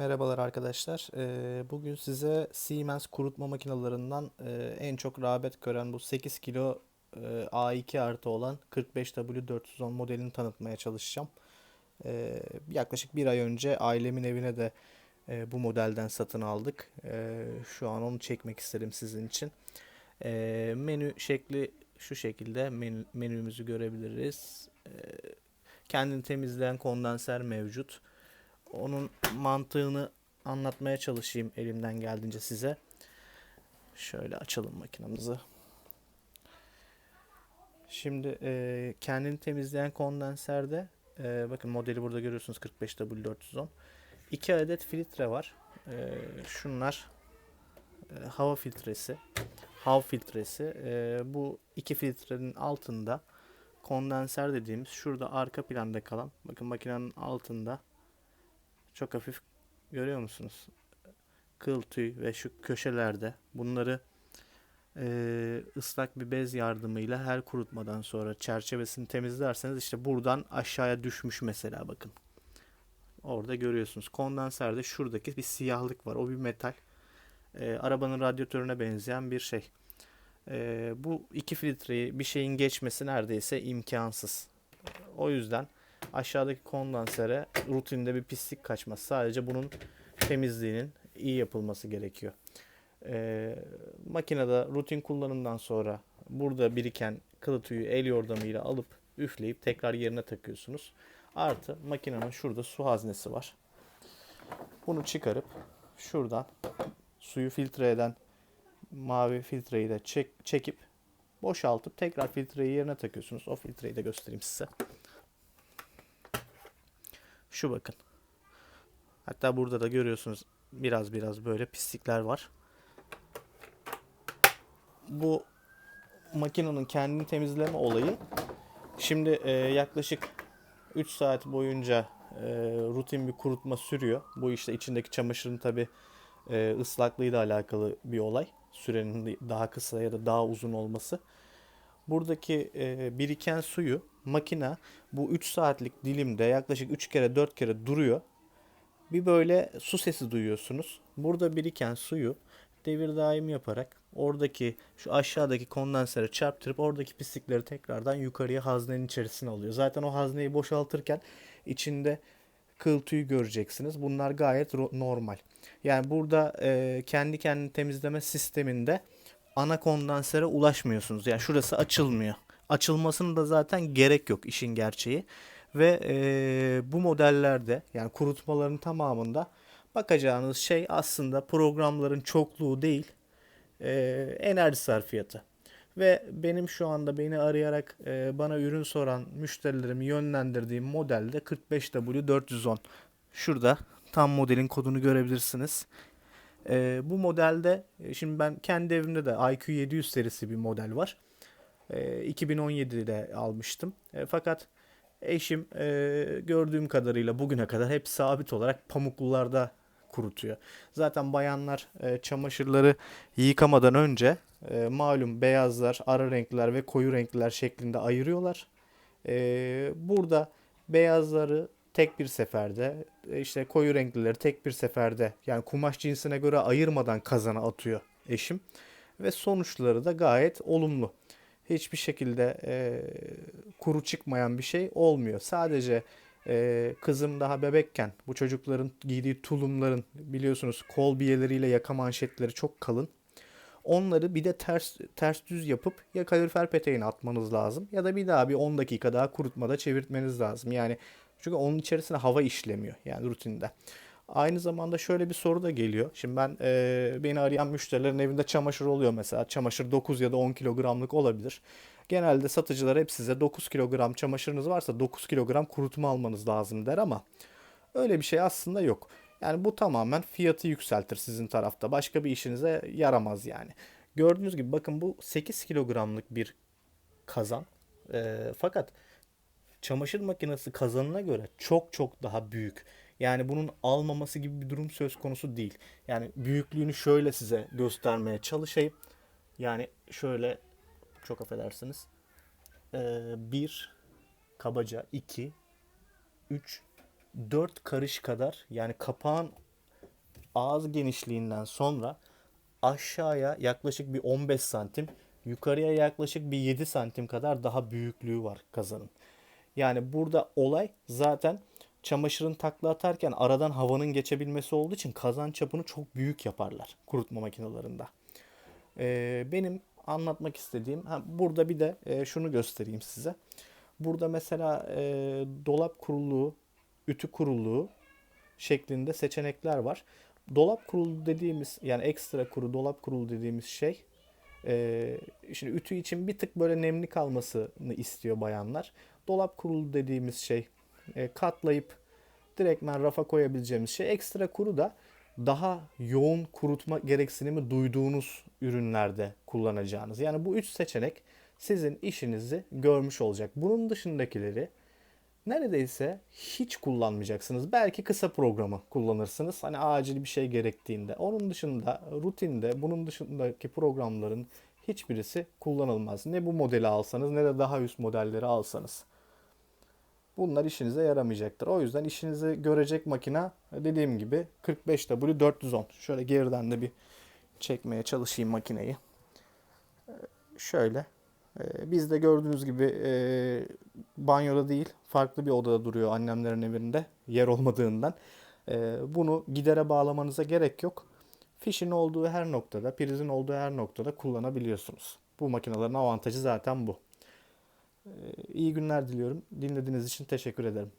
Merhabalar arkadaşlar. Ee, Bugün size Siemens kurutma makinalarından e, en çok rağbet gören bu 8 kilo e, A2 artı olan 45W410 modelini tanıtmaya çalışacağım. Ee, Yaklaşık bir ay önce ailemin evine de e, bu modelden satın aldık. Ee, Şu an onu çekmek istedim sizin için. Menü şekli şu şekilde menü, menümüzü görebiliriz. Kendini temizleyen kondenser mevcut. Onun mantığını anlatmaya çalışayım elimden geldiğince size. Şöyle açalım makinamızı. Şimdi e, kendini temizleyen kondenserde e, bakın modeli burada görüyorsunuz 45W410. 2 adet filtre var. E, şunlar e, hava filtresi. Hav filtresi. E, bu iki filtrenin altında kondenser dediğimiz şurada arka planda kalan bakın makinenin altında çok hafif görüyor musunuz? Kıl tüy ve şu köşelerde bunları e, ıslak bir bez yardımıyla her kurutmadan sonra çerçevesini temizlerseniz işte buradan aşağıya düşmüş mesela bakın. Orada görüyorsunuz. Kondenserde şuradaki bir siyahlık var. O bir metal. E, arabanın radyatörüne benzeyen bir şey. E, bu iki filtreyi bir şeyin geçmesi neredeyse imkansız. O yüzden aşağıdaki kondensere rutinde bir pislik kaçmaz. Sadece bunun temizliğinin iyi yapılması gerekiyor. Ee, makinede rutin kullanımdan sonra burada biriken kılı tüyü el yordamıyla alıp üfleyip tekrar yerine takıyorsunuz. Artı makinenin şurada su haznesi var. Bunu çıkarıp şuradan suyu filtre eden mavi filtreyi de çek, çekip boşaltıp tekrar filtreyi yerine takıyorsunuz. O filtreyi de göstereyim size. Şu bakın. Hatta burada da görüyorsunuz biraz biraz böyle pislikler var. Bu makinenin kendini temizleme olayı şimdi e, yaklaşık 3 saat boyunca e, rutin bir kurutma sürüyor. Bu işte içindeki çamaşırın tabi e, ıslaklığıyla alakalı bir olay. Sürenin daha kısa ya da daha uzun olması. Buradaki e, biriken suyu makina bu 3 saatlik dilimde yaklaşık 3 kere 4 kere duruyor. Bir böyle su sesi duyuyorsunuz. Burada biriken suyu devir daim yaparak oradaki şu aşağıdaki kondensere çarptırıp oradaki pislikleri tekrardan yukarıya haznenin içerisine alıyor. Zaten o hazneyi boşaltırken içinde kıl tüy göreceksiniz. Bunlar gayet normal. Yani burada e, kendi kendini temizleme sisteminde ana kondensere ulaşmıyorsunuz. Yani şurası açılmıyor. Açılmasını da zaten gerek yok işin gerçeği. Ve e, bu modellerde yani kurutmaların tamamında bakacağınız şey aslında programların çokluğu değil e, enerji sarfiyatı. Ve benim şu anda beni arayarak e, bana ürün soran müşterilerimi yönlendirdiğim modelde 45W410. Şurada tam modelin kodunu görebilirsiniz. E, bu modelde e, şimdi ben kendi evimde de IQ 700 serisi bir model var. E, 2017'de almıştım. E, fakat eşim e, gördüğüm kadarıyla bugüne kadar hep sabit olarak pamuklularda kurutuyor. Zaten bayanlar e, çamaşırları yıkamadan önce e, malum beyazlar, ara renkler ve koyu renkler şeklinde ayırıyorlar. E, burada beyazları tek bir seferde e, işte koyu renklileri tek bir seferde yani kumaş cinsine göre ayırmadan kazana atıyor eşim. Ve sonuçları da gayet olumlu. Hiçbir şekilde e, kuru çıkmayan bir şey olmuyor. Sadece e, kızım daha bebekken bu çocukların giydiği tulumların biliyorsunuz kol biyeleriyle yaka manşetleri çok kalın. Onları bir de ters ters düz yapıp ya kalorifer peteğine atmanız lazım ya da bir daha bir 10 dakika daha kurutmada çevirtmeniz lazım. Yani çünkü onun içerisine hava işlemiyor yani rutinde. Aynı zamanda şöyle bir soru da geliyor. Şimdi ben e, beni arayan müşterilerin evinde çamaşır oluyor mesela. Çamaşır 9 ya da 10 kilogramlık olabilir. Genelde satıcılar hep size 9 kilogram çamaşırınız varsa 9 kilogram kurutma almanız lazım der ama öyle bir şey aslında yok. Yani bu tamamen fiyatı yükseltir sizin tarafta. Başka bir işinize yaramaz yani. Gördüğünüz gibi bakın bu 8 kilogramlık bir kazan. E, fakat çamaşır makinesi kazanına göre çok çok daha büyük. Yani bunun almaması gibi bir durum söz konusu değil. Yani büyüklüğünü şöyle size göstermeye çalışayım. Yani şöyle çok affedersiniz. Ee, bir kabaca iki, üç, dört karış kadar yani kapağın ağız genişliğinden sonra aşağıya yaklaşık bir 15 santim, yukarıya yaklaşık bir 7 santim kadar daha büyüklüğü var kazanın. Yani burada olay zaten çamaşırın takla atarken aradan havanın geçebilmesi olduğu için kazan çapını çok büyük yaparlar kurutma makinelerinde. Ee, benim anlatmak istediğim ha, burada bir de e, şunu göstereyim size. Burada mesela e, dolap kuruluğu, ütü kuruluğu şeklinde seçenekler var. Dolap kurulu dediğimiz yani ekstra kuru dolap kurulu dediğimiz şey e, şimdi ütü için bir tık böyle nemli kalmasını istiyor bayanlar. Dolap kurulu dediğimiz şey e, katlayıp direktmen rafa koyabileceğimiz şey. Ekstra kuru da daha yoğun kurutma gereksinimi duyduğunuz ürünlerde kullanacağınız. Yani bu üç seçenek sizin işinizi görmüş olacak. Bunun dışındakileri neredeyse hiç kullanmayacaksınız. Belki kısa programı kullanırsınız. Hani acil bir şey gerektiğinde. Onun dışında rutinde bunun dışındaki programların hiçbirisi kullanılmaz. Ne bu modeli alsanız ne de daha üst modelleri alsanız. Bunlar işinize yaramayacaktır. O yüzden işinizi görecek makina dediğim gibi 45W410. Şöyle geriden de bir çekmeye çalışayım makineyi. Ee, Ee, Bizde gördüğünüz gibi e, banyoda değil farklı bir odada duruyor annemlerin evinde yer olmadığından. Ee, Bunu gidere bağlamanıza gerek yok. Fişin olduğu her noktada, prizin olduğu her noktada kullanabiliyorsunuz. Bu makinelerin avantajı zaten bu. Ee, İyi günler diliyorum. Dinlediğiniz için teşekkür ederim.